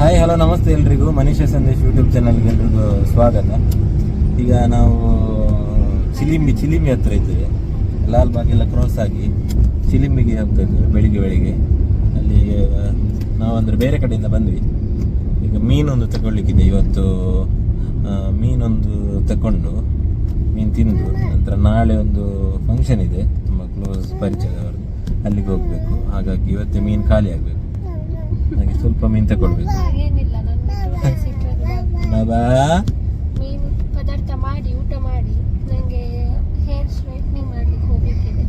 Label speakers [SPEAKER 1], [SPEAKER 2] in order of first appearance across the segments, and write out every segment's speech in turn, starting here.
[SPEAKER 1] Hi hello ನಮಸ್ತೆ ಎಲ್ರಿಗೂ. ಮನೀಷ Sandesh YouTube ಚಾನಲ್ಗೆ ಎಲ್ರಿಗೂ ಸ್ವಾಗತ. ಈಗ ನಾವು ಚಿಲಿಂಬಿ ಚಿಲಿಂಬಿ ಹತ್ರ ಇದ್ದೇವೆ. ಲಾಲ್ ಎಲ್ಲ ಕ್ರಾಸ್ ಆಗಿ ಚಿಲಿಂಬಿಗೆ ಹೋಗ್ತಾ ಇದ್ದೇವೆ, ಬೆಳಿಗ್ಗೆ ಬೆಳಿಗ್ಗೆ. ಅಲ್ಲಿ ನಾವು ಅಂದರೆ ಬೇರೆ ಕಡೆಯಿಂದ ಬಂದ್ವಿ. ಈಗ ಮೀನೊಂದು ತಗೊಳ್ಳಿಕ್ಕಿದೆ. ಇವತ್ತು ಮೀನೊಂದು ತಗೊಂಡು ಮೀನು ತಿಂದು ನಂತರ ನಾಳೆ ಒಂದು ಫಂಕ್ಷನ್ ಇದೆ. ತುಂಬ ಕ್ಲೋಸ್ ಪರಿಚಯದವರು ಅಲ್ಲಿಗೆ ಹೋಗಬೇಕು. ಹಾಗಾಗಿ ಇವತ್ತೇ ಮೀನು ಖಾಲಿ ಆಗಬೇಕು. ಹಾಗೆ ಸ್ವಲ್ಪ ಮೀನು ತಗೊಳ್ಬೇಕು
[SPEAKER 2] ಏನಿಲ್ಲ ನನ್ನ ಸಿಟ್ಟದ್ದು
[SPEAKER 1] ಬಾಬಾ.
[SPEAKER 2] ಮೀನು ಪದಾರ್ಥ ಮಾಡಿ ಊಟ ಮಾಡಿ ನನಗೆ ಹೇರ್ ಸ್ಟ್ರೈಟ್ನಿಂಗ್ ಮಾಡ್ಲಿಕ್ಕೆ ಹೋಗ್ಲಿಕ್ಕಿದೆ.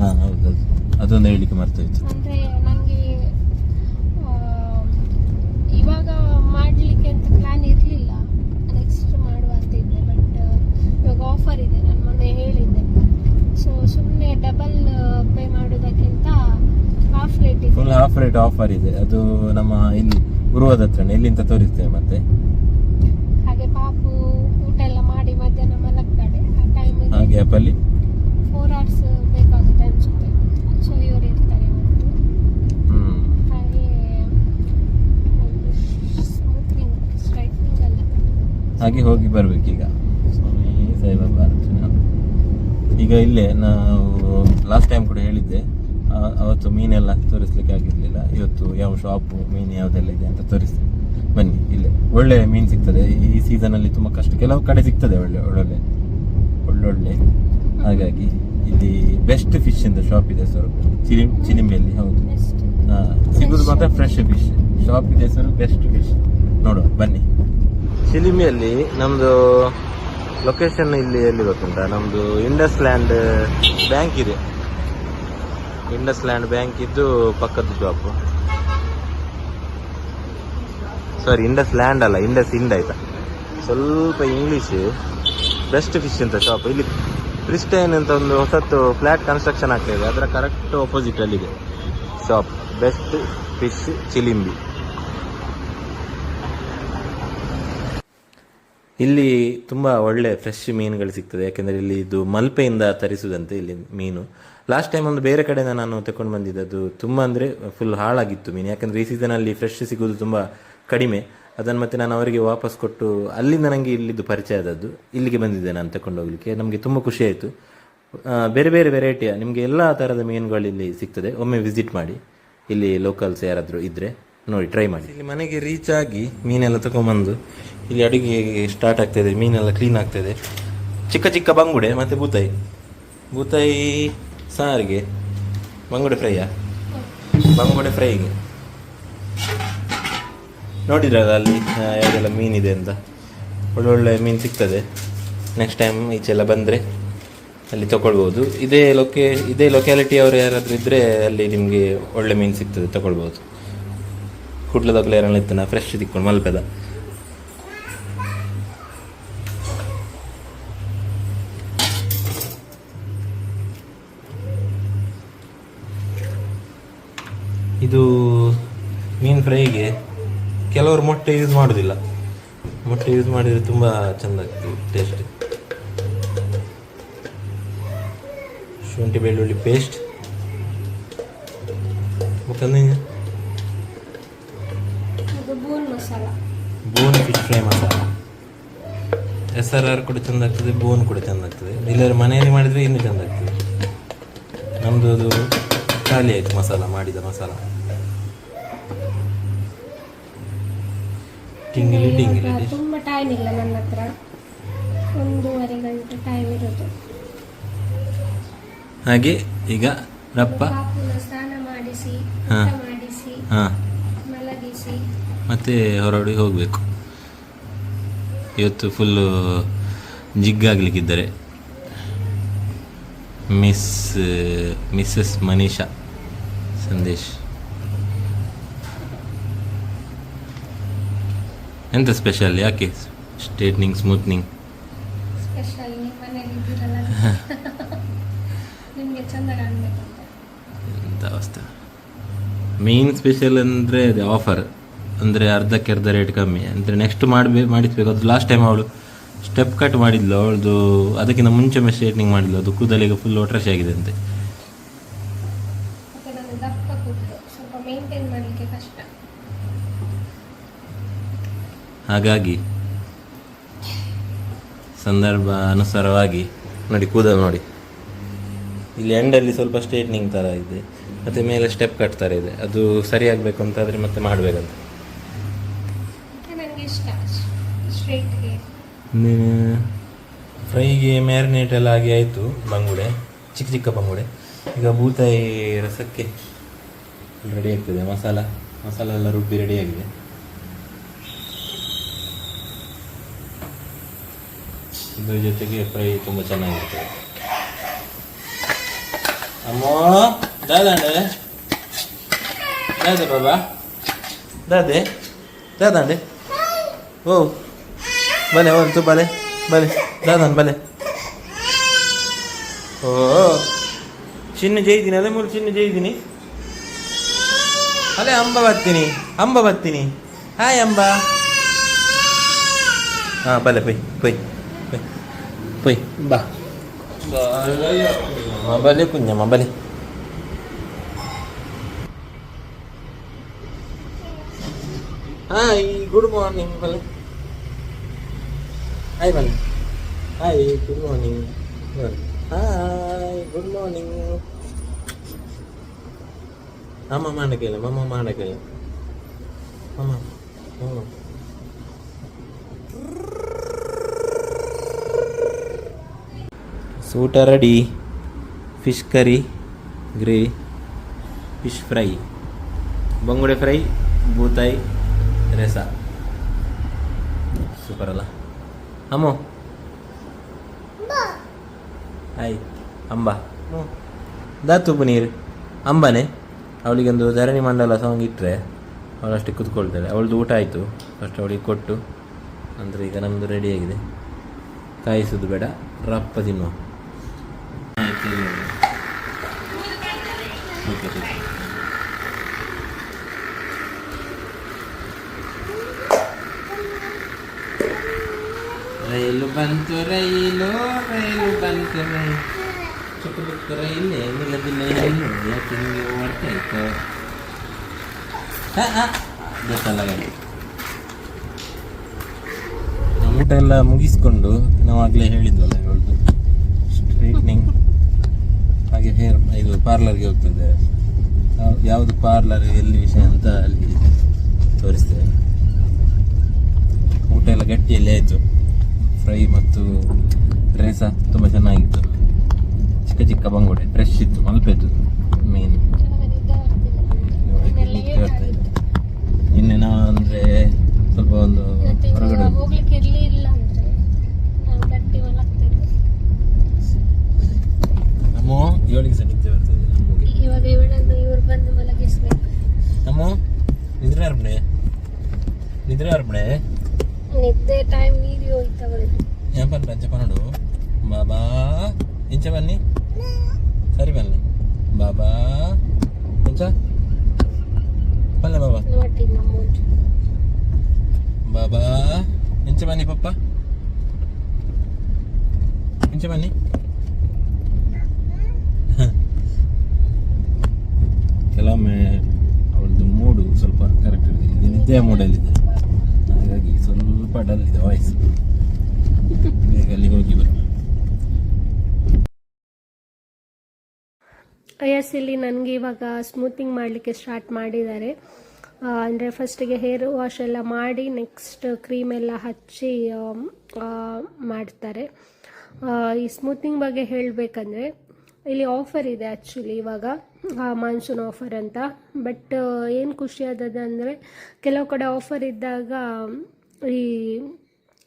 [SPEAKER 1] ಹಾ ಹೌದೌದು. ಅದು ಅದೊಂದು ಹೇಳಲಿಕ್ಕೆ ಮರ್ತೋಯ್ತು.
[SPEAKER 2] ಅಂದ್ರೆ ನನಗೆ ಇವಾಗ ಮಾಡ್ಲಿಕ್ಕೆ ಅಂತ ಪ್ಲಾನ್ ಇರಲಿಲ್ಲ ನೆಕ್ಸ್ಟ್ ಮಾಡುವ ಅಂತ ಇದ್ದೆ ಬಟ್ ಇವಾಗ ಆಫರ್ ಇದೆ ನಾನು ಮೊನ್ನೆ ಹೇಳಿದ್ದೆ ಸೊ ಸುಮ್ಮನೆ ಡಬಲ್ ಪೇ ಮಾಡೋದಕ್ಕಿಂತ ಹಾಫ್ ರೇಟ್
[SPEAKER 1] ಆಫರ್ ಇದೆ. ಅದು ನಮ್ಮ ಇಲ್ಲಿ ಗುರುವದ ಹತ್ರನೇ ಎಲ್ಲಿಂದ ತೋರಿಸ್ತೇವೆ ಮತ್ತೆ.
[SPEAKER 2] ಹಾಗೆ ಪಾಪು ಊಟ ಎಲ್ಲ ಮಾಡಿ ಮಧ್ಯಾಹ್ನ ಮಲಗ್ತಾಳೆ. ಆ ಟೈಮಿಗೆ
[SPEAKER 1] ಹಾಗೆ ಆ್ಯಪಲ್ಲಿ
[SPEAKER 2] ಫೋರ್ ಅವರ್ಸ್ ಬೇಕಾಗುತ್ತೆ ಅನ್ಸುತ್ತೆ. ಸೊ ಇವರು ಇರ್ತಾರೆ ಇವತ್ತು
[SPEAKER 1] ಹ್ಮ್.
[SPEAKER 2] ಹಾಗೆ ಸ್ಮೂತ್ನಿಂಗ್ ಸ್ಟ್ರೈಟ್ನಿಂಗ್ ಅಲ್ಲ
[SPEAKER 1] ಹಾಗೆ ಹೋಗಿ ಬರ್ಬೇಕೀಗ. ಸ್ವಾಮಿ ಸಾಯಿಬಾಬಾ ಅರ್ಚನಾ. ಈಗ ಇಲ್ಲೇ ನಾವು ಲಾಸ್ಟ್ ಟೈಮ್ ಕೂಡ ಹೇಳಿದ್ದೆ. ಆ- ಅವತ್ತು ಮೀನೆಲ್ಲ ತೋರಿಸ್ಲಿಕ್ಕೆ ಆಗಿರಲಿಲ್ಲ. ಇವತ್ತು ಯಾವ ಶಾಪು ಮೀನು ಯಾವುದೆಲ್ಲ ಇದೆ ಅಂತ ತೋರಿಸಿ ಬನ್ನಿ, ಇಲ್ಲೇ ಒಳ್ಳೆ ಮೀನು ಸಿಗ್ತದೆ. ಈ ಸೀಸನಲ್ಲಿ ತುಂಬ ಕಷ್ಟ. ಕೆಲವು ಕಡೆ ಸಿಗ್ತದೆ ಒಳ್ಳೆ ಒಳ್ಳೊಳ್ಳೆ. ಒಳ್ಳೊಳ್ಳೆ. ಹಾಗಾಗಿ ಇಲ್ಲಿ ಬೆಸ್ಟ್ ಫಿಶ್ ಅಂತ ಶಾಪ್ ಇದೆ ಸರ್ ಚಿಲಿಂ ಚಿಲಿಂಬಿಯಲ್ಲಿ, ಹೌದು. ಸಿಗುದು ಮಾತ್ರ ಫ್ರೆಶ್ ಫಿಶ್ ಶಾಪ್ ಇದೆ ಸರ್ ಬೆಸ್ಟ್ ಫಿಶ್ ನೋಡುವ, ಬನ್ನಿ. ಚಿಲಿಮಿಯಲ್ಲಿ ನಮ್ಮದು ಲೊಕೇಶನ್ ಇಲ್ಲಿ ಎಲ್ಲಿ ಗೊತ್ತುಂಟ ನಮ್ದು ಇಂಡಸ್ ಲ್ಯಾಂಡ್ ಬ್ಯಾಂಕ್ ಇದೆ. ಇಂಡಸ್ ಲ್ಯಾಂಡ್ ಬ್ಯಾಂಕ್ ಇದ್ದು ಪಕ್ಕದ ಶಾಪ್ ಸಾರಿ ಇಂಡಸ್ ಲ್ಯಾಂಡ್ ಅಲ್ಲ ಇಂಡಸ್ ಇಂಡ್ ಆಯ್ತಾ? ಸ್ವಲ್ಪ ಇಂಗ್ಲೀಷ್ ಬೆಸ್ಟ್ ಫಿಶ್ ಅಂತ ಶಾಪ್ ಇಲ್ಲಿ ಕ್ರಿಸ್ಟೈನ್ ಅಂತ ಒಂದು ಹೊಸತ್ತು ಫ್ಲಾಟ್ ಕನ್ಸ್ಟ್ರಕ್ಷನ್ ಆಗ್ತಾ ಇದೆ. ಅದರ ಕರೆಕ್ಟ್ ಅಪೋಸಿಟ್ ಅಲ್ಲಿದೆ. ಶಾಪ್ ಬೆಸ್ಟ್ ಫಿಶ್ ಚಿಲಿಂಬಿ ಇಲ್ಲಿ ತುಂಬ ಒಳ್ಳೆ ಫ್ರೆಶ್ ಮೀನುಗಳು ಸಿಗ್ತದೆ. ಯಾಕೆಂದರೆ ಇಲ್ಲಿ ಇದು ಮಲ್ಪೆಯಿಂದ ತರಿಸುವುದಂತೆ ಇಲ್ಲಿ ಮೀನು. ಲಾಸ್ಟ್ ಟೈಮ್ ಒಂದು ಬೇರೆ ಕಡೆಯಿಂದ ನಾನು ತಗೊಂಡು ಬಂದಿದ್ದದು ತುಂಬ ಅಂದರೆ ಫುಲ್ ಹಾಳಾಗಿತ್ತು ಮೀನು. ಯಾಕಂದರೆ ಈ ಸೀಸನಲ್ಲಿ ಫ್ರೆಶ್ ಸಿಗೋದು ತುಂಬ ಕಡಿಮೆ. ಅದನ್ನು ಮತ್ತೆ ನಾನು ಅವರಿಗೆ ವಾಪಸ್ ಕೊಟ್ಟು ಅಲ್ಲಿಂದ ನನಗೆ ಇಲ್ಲಿದ್ದು ಪರಿಚಯ ಆದದ್ದು. ಇಲ್ಲಿಗೆ ಬಂದಿದ್ದೆ ನಾನು ತಗೊಂಡು ಹೋಗ್ಲಿಕ್ಕೆ. ನಮಗೆ ತುಂಬ ಖುಷಿ ಆಯಿತು. ಬೇರೆ ಬೇರೆ ವೆರೈಟಿಯ ನಿಮಗೆ ಎಲ್ಲ ಥರದ ಮೀನುಗಳು ಇಲ್ಲಿ ಸಿಗ್ತದೆ. ಒಮ್ಮೆ ವಿಸಿಟ್ ಮಾಡಿ. ಇಲ್ಲಿ ಲೋಕಲ್ಸ್ ಯಾರಾದರೂ ಇದ್ದರೆ ನೋಡಿ ಟ್ರೈ ಮಾಡಿ. ಇಲ್ಲಿ ಮನೆಗೆ ರೀಚ್ ಆಗಿ ಮೀನೆಲ್ಲ ತಗೊಂಬಂದು ಇಲ್ಲಿ ಅಡುಗೆ ಸ್ಟಾರ್ಟ್ ಆಗ್ತಾಯಿದೆ ಮೀನೆಲ್ಲ ಕ್ಲೀನ್ ಆಗ್ತಾಯಿದೆ ಚಿಕ್ಕ ಚಿಕ್ಕ ಬಂಗುಡೆ, ಮತ್ತು ಬೂತಾಯಿ. ಬೂತಾಯಿ ಸಾರಿಗೆ, ಬಂಗುಡೆ ಫ್ರೈಯಾ ಬಂಗುಡೆ ಫ್ರೈಗೆ ನೋಡಿದ್ರಲ್ಲ ಅಲ್ಲಿ ಯಾವುದೆಲ್ಲ ಮೀನಿದೆ ಅಂತ? ಒಳ್ಳೊಳ್ಳೆ ಮೀನು ಸಿಗ್ತದೆ. ನೆಕ್ಸ್ಟ್ ಟೈಮ್ ಈಚೆಲ್ಲ ಬಂದರೆ ಅಲ್ಲಿ ತಗೊಳ್ಬೋದು. ಇದೇ ಲೊಕೇ ಇದೇ ಲೊಕ್ಯಾಲಿಟಿ ಅವರು ಯಾರಾದರೂ ಇದ್ದರೆ ಅಲ್ಲಿ ನಿಮಗೆ ಒಳ್ಳೆ ಮೀನು ಸಿಗ್ತದೆ, ತಗೊಳ್ಬೋದು. ಕುಡ್ಲದೊಗ್ಲ ಇತ್ತು ಇತ್ತನ ಫ್ರೆಶ್ ತಿಕ್ಕೊಂಡು ಮಲ್ಪೆದ. ಇದು ಮೀನು ಫ್ರೈಗೆ ಕೆಲವರು ಮೊಟ್ಟೆ ಯೂಸ್ ಮಾಡೋದಿಲ್ಲ. ಮೊಟ್ಟೆ ಯೂಸ್ ಮಾಡಿದರೆ ತುಂಬ ಚೆಂದ ಆಗ್ತದೆ ಟೇಸ್ಟ್ ಶುಂಠಿ, ಬೆಳ್ಳುಳ್ಳಿ paste
[SPEAKER 2] bone masala.
[SPEAKER 1] Bone fish fry masala. R ಕೂಡ ಚೆಂದ ಆಗ್ತದೆ ಬೋನ್ ಕೂಡ ಚೆಂದ ಆಗ್ತದೆ. ಇಲ್ಲರ ಮನೆಯಲ್ಲಿ ಮಾಡಿದರೆ ಇನ್ನೂ ಚೆಂದ ಆಗ್ತದೆ. ನಮ್ಮದು ಅದು ಖಾಲಿ ಆಯಿತು ಮಸಾಲ ಮಾಡಿದ ಮಸಾಲ. ಟಿಂಗಿಲಿ ಟಿಂಗಿಲಿ
[SPEAKER 2] ತುಂಬ ಟೈಮ್ ಇಲ್ಲ ನನ್ನ ಹತ್ರ. ಒಂದೂವರೆ ಗಂಟೆ ಟೈಮ್ ಇರೋದು.
[SPEAKER 1] ಹಾಗೆ ಈಗ ರಪ್ಪ.
[SPEAKER 2] ಸ್ನಾನ ಮಾಡಿಸಿ
[SPEAKER 1] ಹಾ.
[SPEAKER 2] ಮಾಡಿಸಿ.
[SPEAKER 1] ಹಾಂ. ಮತ್ತೆ ಹೊರಡಿ ಹೋಗಬೇಕು. ಇವತ್ತು ಫುಲ್ಲು ಜಿಗ್ಗಾಗಲಿಕ್ಕಿದ್ದಾರೆ ಮಿಸ್ ಮಿಸ್ಸಸ್ ಮನೀಷಾ ಸಂದೇಶ್. ಎಂತ ಸ್ಪೆಷಲ್ ಯಾಕೆ? ಸ್ಟ್ರೇಟ್ನಿಂಗ್ ಸ್ಮೂತ್ನಿಂಗ್ ಎಂತ ಅವಸ್ಥೆ ಮೇನ್ ಸ್ಪೆಷಲ್ ಅಂದರೆ ಅದೇ ಆಫರ್ ಅಂದರೆ ಅರ್ಧಕ್ಕೆ ಅರ್ಧ ರೇಟ್ ಕಮ್ಮಿ. ಅಂದರೆ ನೆಕ್ಸ್ಟ್ ಮಾಡಬೇ ಮಾಡಿಸ್ಬೇಕು. ಅದು ಲಾಸ್ಟ್ ಟೈಮ್ ಅವಳು ಸ್ಟೆಪ್ ಕಟ್ ಮಾಡಿದ್ಲು. ಅವಳದು ಅದಕ್ಕಿಂತ ಮುಂಚೆ ಸ್ಟ್ರೇಟ್ನಿಂಗ್ ಮಾಡಿದ್ಲು. ಅದು ಕೂದಲಿಗೆ ಫುಲ್ ಒಟ್ರಾಶಿ ಆಗಿದೆ ಅಂತೆ. ಹಾಗಾಗಿ ಸಂದರ್ಭ ಅನುಸಾರವಾಗಿ ನೋಡಿ ಕೂದಲು ನೋಡಿ. ಇಲ್ಲಿ ಎಂಡಲ್ಲಿ ಸ್ವಲ್ಪ ಸ್ಟ್ರೇಟ್ನಿಂಗ್ ಥರ ಇದೆ. ಮತ್ತು ಮೇಲೆ ಸ್ಟೆಪ್ ಕಟ್ ಥರ ಇದೆ. ಅದು ಸರಿಯಾಗಬೇಕು ಅಂತಾದರೆ ಮತ್ತೆ ಮಾಡಬೇಕಂತ.
[SPEAKER 2] ಹೇರ್
[SPEAKER 1] ಫ್ರೈಗೆ ಮ್ಯಾರಿನೇಟ್ ಎಲ್ಲ ಆಗಿ ಆಯಿತು ಬಂಗುಡೆ, ಚಿಕ್ಕ ಚಿಕ್ಕ ಬಂಗುಡೆ. ಈಗ ಬೂತಾಯಿ ರಸಕ್ಕೆ ರೆಡಿ ಆಗ್ತದೆ, ಮಸಾಲ ಮಸಾಲ ಎಲ್ಲ ರುಬ್ಬಿ ಆಗಿದೆ. ಇದ್ರ ಜೊತೆಗೆ ಫ್ರೈ ತುಂಬ ಚೆನ್ನಾಗಿರ್ತದೆ. ಅಮ್ಮ ದಾದಂಡೆ ದಾದೆ ಬಾಬಾ. ದಾದೆ ದಾದಂಡೆ ಓ ಬಲೆ ಒಂದು ಬಲೆ ಬಲೆ ದಾದನ್ ಬಲೆ ಓ, ಚಿನ್ನ ಜೈದಿನಿ ಅದೇ ಮೂರು ಚಿನ್ನ ಜೈದಿನಿ. ಅಲೆ ಅಂಬ ಬರ್ತೀನಿ ಅಂಬ ಬರ್ತೀನಿ. ಹಾಯ್, ಅಂಬ. ಹಾ ಬಲೆ ಪೈ ಪೈ ಪೈ ಪೈ ಬಾ. ಬಲೆ ಕುഞ്ഞಮ್ಮ ಬಲೆ ಹಾಯ್, ಗುಡ್ ಮಾರ್ನಿಂಗ್ ಬಲೆ ಹಾಯ್ ಬನ್ನಿ hi good morning hi good morning ಅಮ್ಮ ಮಾಡಕ್ಕಿಲ್ಲ ಮಮ್ಮ ಮಾಡಕ್ಕಿಲ್ಲ ಅಮ್ಮ ಹ್ಞೂ ಸೂಟ ready fish curry gravy fish fry ಬಂಗುಡೆ ಫ್ರೈ ಬೂತಾಯಿ ರೆಸ ಸೂಪರ್ ಅಲ್ಲ ಅಮ್ಮು. ಆಯ್ ಅಂಬ. ದಾತು ನೀರು. ಅಂಬನೆ ಅವಳಿಗೊಂದು ಧರಣಿ ಮಂಡಲ ಸಾಂಗ್ ಇಟ್ಟರೆ ಅವಳಷ್ಟೇ ಕೂತ್ಕೊಳ್ತಾಳೆ. ಅವಳದು ಊಟ ಆಯಿತು. ಫಸ್ಟ್ ಅವಳಿಗೆ ಕೊಟ್ಟು ನಂತರ ಈಗ ನಮ್ಮದು ರೆಡಿಯಾಗಿದೆ ಕಾಯಿಸೋದು ಬೇಡ ರಪ್ಪ ತಿನ್ನುವ ಆಯ್ತು, ಇಲ್ಲಿ ನೋಡಿ. Super, super. ರೈಲು ಬಂತು ರೈಲು ರೈಲು ಬಂತು ರೈಲು ಚಿಕ್ಕ ಪುಕ್ಕ ರೈಲೇ ನಿಲ್ಲದಿಲ್ಲ ಏನು ಯಾಕೆ ನಿಮಗೆ ಓಡ್ತಾ ಇತ್ತು ಊಟ ಎಲ್ಲ ಮುಗಿಸ್ಕೊಂಡು ನಾವು ಆಗಲೇ ಹೇಳಿದ್ವಲ್ಲ ಇವಳದು ಸ್ಟ್ರೈಟ್ನಿಂಗ್ ಹಾಗೆ ಹೇರ್, ಇದು ಪಾರ್ಲರ್ಗೆ ಹೋಗ್ತದೆ ಯಾವ- ಯಾವುದು ಪಾರ್ಲರ್ ಎಲ್ಲಿ ವಿಷಯ ಅಂತ ಅಲ್ಲಿ ತೋರಿಸ್ತೇವೆ. ಊಟ ಎಲ್ಲ ಗಟ್ಟಿಯಲ್ಲಿ ಆಯಿತು. ಫ್ರೈ ಮತ್ತು ರೇಸ ತುಂಬ ಚೆನ್ನಾಗಿತ್ತು. ಚಿಕ್ಕ ಚಿಕ್ಕ ಬಂಗೋಡೆ ಫ್ರೆಶ್ ಇತ್ತು ಮಲ್ಪೆದ್ದು ಮೀನು
[SPEAKER 2] ನಿದ್ದೆ
[SPEAKER 1] ನಿದ್ದೆ ಬರ್ತಾ ಇತ್ತು. ನಿನ್ನೆ ನಾವು ಅಂದರೆ ಸ್ವಲ್ಪ ಒಂದು
[SPEAKER 2] ಇವತ್ತು
[SPEAKER 1] ಹೊರಗಡೆ
[SPEAKER 2] ಇನ್ನು ಹೋಗ್ಲಿಕ್ಕೆ ಇರ್ಲಿಲ್ಲ ಅಂದ್ರೆ ನಾನು ಗಟ್ಟಿ ಮಲಗ್ತಿದ್ದೆ
[SPEAKER 1] ನಮ್ಮ ಏಳಿಗೆ ಸಹ ನಿದ್ದೆ ಬರ್ತದೆ ನಮಗೆ
[SPEAKER 2] ಇವಾಗ ಇವಳನ್ನು ಇವ್ರು ಬಂದು ಮಲಗಿಸ್ಬೇಕು
[SPEAKER 1] ನಮ್ಮ ನಿದ್ರೆ ಅರ್ಪಣೆ ನಿದ್ರೆ ಅರ್ಪಣೆ
[SPEAKER 2] ನಿದ್ದೆ ಟೈಮ್ ಮೀರಿ ಹೋಯ್ತು ಅವಳಿಗೆ
[SPEAKER 1] ಏನ್ ಪಂಚ ಪನ್ನಡು ಬಾಬಾ ಇಂಚ ಬನ್ನಿ. ಸರಿ ಬನ್ನಿ. ಬಾಬಾ. ಮಿಂಚ. ಬಲ್ಲ ಬಾಬಾ. ಬಾಬಾ. ಮಿಂಚೆ ಬನ್ನಿ ಪಪ್ಪ. ಮಿಂಚೆ ಬನ್ನಿ. ಕೆಲವೊಮ್ಮೆ ಅವಳದು ಮೂಡು ಸ್ವಲ್ಪ ಕರೆಕ್ಟ್ ಇರೋದಿಲ್ಲ ನಿದ್ದೆಯ ಮೂಡಲ್ಲಿದೆ. ಹಾಗಾಗಿ ಸ್ವಲ್ಪ ಡಲ್ ಇದೆ ವಾಯ್ಸ್ ಬೇಗ ಅಲ್ಲಿ ಹೋಗಿ ಬರುವ
[SPEAKER 2] ಎಸ್ ನನಗೆ ಇವಾಗ ಸ್ಮೂತಿಂಗ್ ಮಾಡಲಿಕ್ಕೆ ಸ್ಟಾರ್ಟ್ ಮಾಡಿದ್ದಾರೆ. ಅಂದರೆ ಫಸ್ಟಿಗೆ ಹೇರ್ ವಾಶ್ ಎಲ್ಲ ಮಾಡಿ ನೆಕ್ಸ್ಟ್ ಕ್ರೀಮ್ ಎಲ್ಲ ಹಚ್ಚಿ ಮಾಡ್ತಾರೆ. ಈ ಸ್ಮೂತಿಂಗ್ ಬಗ್ಗೆ ಹೇಳಬೇಕಂದ್ರೆ ಇಲ್ಲಿ ಆಫರ್ ಇದೆ ಆ್ಯಕ್ಚುಲಿ ಇವಾಗ ಮಾನ್ಸೂನ್ ಆಫರ್ ಅಂತ. ಬಟ್ ಏನು ಖುಷಿ ಆದದಂದರೆ ಕೆಲವು ಕಡೆ ಆಫರ್ ಇದ್ದಾಗ, ಈ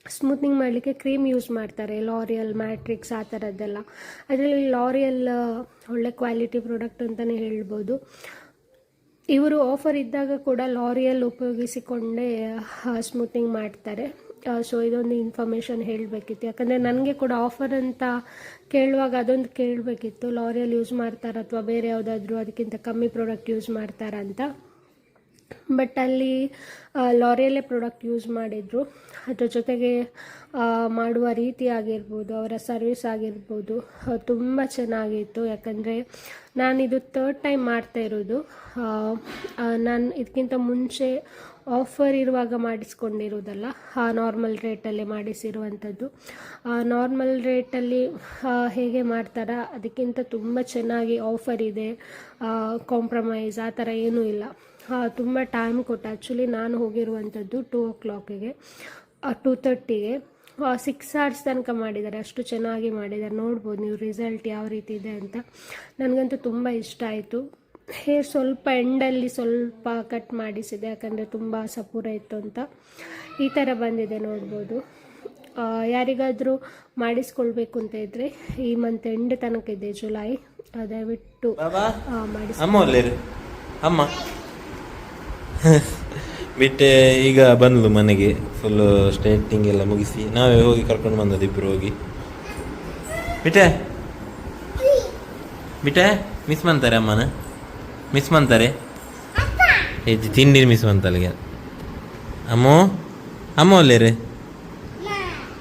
[SPEAKER 2] ಸ್ಮೂತ್ನಿಂಗ್ ಮಾಡಲಿಕ್ಕೆ ಕ್ರೀಮ್ ಯೂಸ್ ಮಾಡ್ತಾರೆ ಲಾರಿಯಲ್ ಮ್ಯಾಟ್ರಿಕ್ಸ್ ಆ ಥರದ್ದೆಲ್ಲ ಅದರಲ್ಲಿ ಲಾರಿಯಲ್ ಒಳ್ಳೆ ಕ್ವಾಲಿಟಿ ಪ್ರಾಡಕ್ಟ್ ಅಂತಲೇ ಹೇಳ್ಬೋದು. ಇವರು ಆಫರ್ ಇದ್ದಾಗ ಕೂಡ ಲಾರಿಯಲ್ ಉಪಯೋಗಿಸಿಕೊಂಡೇ ಸ್ಮೂತ್ನಿಂಗ್ ಮಾಡ್ತಾರೆ. ಸೊ ಇದೊಂದು ಇನ್ಫಾರ್ಮೇಷನ್ ಹೇಳಬೇಕಿತ್ತು. ಯಾಕಂದರೆ ನನಗೆ ಕೂಡ ಆಫರ್ ಅಂತ ಕೇಳುವಾಗ ಅದೊಂದು ಕೇಳಬೇಕಿತ್ತು. ಲಾರಿಯಲ್ ಯೂಸ್ ಮಾಡ್ತಾರಾ ಅಥವಾ ಬೇರೆ ಯಾವುದಾದ್ರೂ ಅದಕ್ಕಿಂತ ಕಮ್ಮಿ ಪ್ರಾಡಕ್ಟ್ ಯೂಸ್ ಮಾಡ್ತಾರಂತ ಬಟ್ ಅಲ್ಲಿ ಲಾರಿಯಲ್ಲೇ ಪ್ರಾಡಕ್ಟ್ ಯೂಸ್ ಮಾಡಿದರು. ಅದ್ರ ಜೊತೆಗೆ ಮಾಡುವ ರೀತಿ ಆಗಿರ್ಬೋದು, ಅವರ ಸರ್ವಿಸ್ ಆಗಿರ್ಬೋದು ತುಂಬ ಚೆನ್ನಾಗಿತ್ತು. ಯಾಕಂದರೆ ಇದು ತರ್ಡ್ ಟೈಮ್ ಮಾಡ್ತಾ ಇರೋದು. ನಾನು ಇದಕ್ಕಿಂತ ಮುಂಚೆ ಆಫರ್ ಇರುವಾಗ ಮಾಡಿಸ್ಕೊಂಡಿರೋದಲ್ಲ ನಾರ್ಮಲ್ ರೇಟಲ್ಲಿ ಮಾಡಿಸಿರುವಂಥದ್ದು. ನಾರ್ಮಲ್ ರೇಟಲ್ಲಿ ಹೇಗೆ ಮಾಡ್ತಾರ, ಅದಕ್ಕಿಂತ ತುಂಬ ಚೆನ್ನಾಗಿ ಆಫರ್ ಇದೆ. ಕಾಂಪ್ರಮೈಸ್ ಆ ಥರ ಏನೂ ಇಲ್ಲ. ತುಂಬ ಟೈಮ್ ಕೊಟ್ಟ. ಆ್ಯಕ್ಚುಲಿ ನಾನು ಹೋಗಿರುವಂಥದ್ದು ಟೂ ಓ ಕ್ಲಾಕಿಗೆ ಟೂ ತರ್ಟಿಗೆ ಸಿಕ್ಸ್ ಅವರ್ಸ್ ತನಕ ಮಾಡಿದ್ದಾರೆ. ಅಷ್ಟು ಚೆನ್ನಾಗಿ ಮಾಡಿದ್ದಾರೆ. ನೋಡ್ಬೋದು ನೀವು ರಿಸಲ್ಟ್ ಯಾವ ರೀತಿ ಇದೆ ಅಂತ. ನನಗಂತೂ ತುಂಬ ಇಷ್ಟ ಆಯಿತು. ಹೇರ್ ಸ್ವಲ್ಪ ಎಂಡಲ್ಲಿ ಸ್ವಲ್ಪ ಕಟ್ ಮಾಡಿಸಿದೆ. ಯಾಕಂದರೆ ತುಂಬ ಸಪೂರ ಇತ್ತು ಅಂತ. ಈ ಥರ ಬಂದಿದೆ ನೋಡ್ಬೋದು. ಯಾರಿಗಾದರೂ ಮಾಡಿಸ್ಕೊಳ್ಬೇಕು ಅಂತ ಇದ್ದರೆ ಈ ಮಂತ್ ಎಂಡ್ ತನಕ ಇದೆ ಜುಲೈ ದಯವಿಟ್ಟು ಮಾಡಿಸ್
[SPEAKER 1] ಅಮ್ಮ. ಬಿಟ್ಟೆ ಈಗ ಬಂದ್ಲು ಮನೆಗೆ ಫುಲ್ಲು ಸ್ಟೇಟಿಂಗ್ ಎಲ್ಲ ಮುಗಿಸಿ. ನಾವೇ ಹೋಗಿ ಕರ್ಕೊಂಡು ಬಂದದ್ದು ಇಬ್ಬರು ಹೋಗಿ. ಬಿಟ್ಟೆ? ಬಿಟ್ಟೆ? ಮಿಸ್ ಮಾಡ್ತಾರೆ ಅಮ್ಮನ? ಮಿಸ್ ಮಾಡ್ತಾರೆ ಹೆಜ್ಜೆ ತಿಂಡಿ ಮಿಸ್ ಮಾಡ್ತಾಳೆ ಅಮ್ಮೋ? ಅಮ್ಮ ಒಳ್ಳೆರು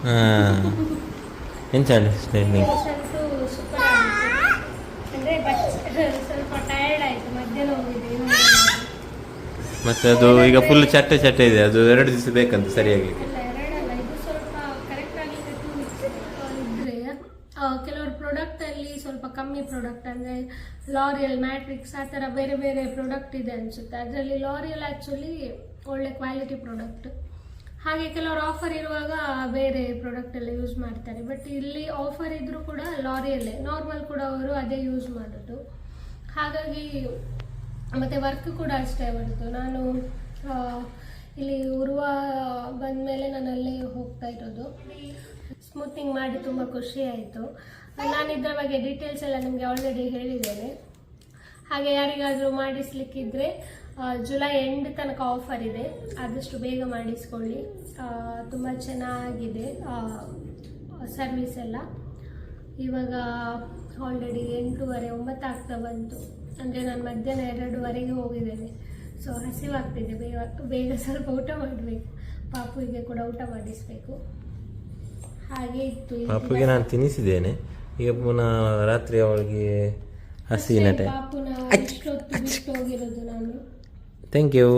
[SPEAKER 1] ಹಾಂ. ಎಂಚಾಳೆ ಸ್ಟ್ರೇಟಿಂಗ್
[SPEAKER 2] ಅಂದರೆ ಬಟ್ ಸ್ವಲ್ಪ ಟಯರ್ಡ್ ಆಯಿತು ಮಧ್ಯಾಹ್ನ ಹೋಗಿದ್ದೆ
[SPEAKER 1] ಮತ್ತೆ ಅದು ಈಗ ಫುಲ್ ಚಟ್ಟೆ ಚಟ್ಟೆ ಇದೆ. ಅದು ಎರಡು ದಿವಸ ಬೇಕಂತ ಸರಿಯಾಗಿ.
[SPEAKER 2] ಕೆಲವರು ಪ್ರಾಡಕ್ಟ್ ಅಲ್ಲಿ ಸ್ವಲ್ಪ ಕಮ್ಮಿ ಪ್ರಾಡಕ್ಟ್ ಅಂದ್ರೆ ಲಾರಿಯಲ್ ಮ್ಯಾಟ್ರಿಕ್ಸ್ ಆ ಥರ ಬೇರೆ ಬೇರೆ ಪ್ರಾಡಕ್ಟ್ ಇದೆ ಅನ್ಸುತ್ತೆ. ಅದರಲ್ಲಿ ಲಾರಿಯಲ್ ಆ್ಯಕ್ಚುಲಿ ಒಳ್ಳೆ ಕ್ವಾಲಿಟಿ ಪ್ರಾಡಕ್ಟ್ ಹಾಗೆ ಕೆಲವರು ಆಫರ್ ಇರುವಾಗ ಬೇರೆ ಪ್ರಾಡಕ್ಟ್ ಎಲ್ಲ ಯೂಸ್ ಮಾಡ್ತಾರೆ. ಬಟ್ ಇಲ್ಲಿ ಆಫರ್ ಇದ್ರೂ ಕೂಡ ಲಾರಿಯಲ್ಲೇ ನಾರ್ಮಲ್ ಕೂಡ ಅವರು ಅದೇ ಯೂಸ್ ಮಾಡೋದು. ಹಾಗಾಗಿ ಮತ್ತೆ ವರ್ಕ್ ಕೂಡ ಅಷ್ಟೇ ಬಂತು. ನಾನು ಇಲ್ಲಿ ಉರುವ, ಬಂದಮೇಲೆ ನಾನು ಅಲ್ಲೇ ಹೋಗ್ತಾ ಇರೋದು. ಸ್ಮೂತಿಂಗ್ ಮಾಡಿ ತುಂಬ ಖುಷಿ ಆಯಿತು. ನಾನು ಇದರ ಬಗ್ಗೆ ಡೀಟೇಲ್ಸ್ ಎಲ್ಲ ನಿಮಗೆ ಆಲ್ರೆಡಿ ಹೇಳಿದ್ದೇನೆ. ಹಾಗೆ ಯಾರಿಗಾದರೂ ಮಾಡಿಸ್ಲಿಕ್ಕಿದ್ರೆ ಜುಲೈ ಎಂಡ್ ತನಕ ಆಫರ್ ಇದೆ. ಆದಷ್ಟು ಬೇಗ ಮಾಡಿಸ್ಕೊಳ್ಳಿ. ತುಂಬ ಚೆನ್ನಾಗಿದೆ ಸರ್ವಿಸ್ ಎಲ್ಲ. ಇವಾಗ ಆಲ್ರೆಡಿ ಎಂಟೂವರೆ ಒಂಬತ್ತು ಆಗ್ತಾ ಬಂತು. ಅಂದರೆ ನಾನು ಮಧ್ಯಾಹ್ನ ಎರಡುವರೆಗೆ ಹೋಗಿದ್ದೇನೆ. ಸೊ ಹಸಿವಾಗ್ತಿದೆ. ಬೇಗ ಬೇಗ ಸ್ವಲ್ಪ ಊಟ ಮಾಡಬೇಕು. ಪಾಪುವಿಗೆ ಕೂಡ ಊಟ ಮಾಡಿಸಬೇಕು. ಹಾಗೆ ಇತ್ತು.
[SPEAKER 1] ಪಾಪುಗೆ ನಾನು ತಿನ್ನಿಸಿದ್ದೇನೆ. ಈಗ ಪುನಃ ರಾತ್ರಿ ಅವಳಿಗೆ
[SPEAKER 2] ಹಸಿ
[SPEAKER 1] ನಟೆ
[SPEAKER 2] ಪಾಪುನ ಹೋಗಿರೋದು ನಾನು
[SPEAKER 1] ಥ್ಯಾಂಕ್ ಯು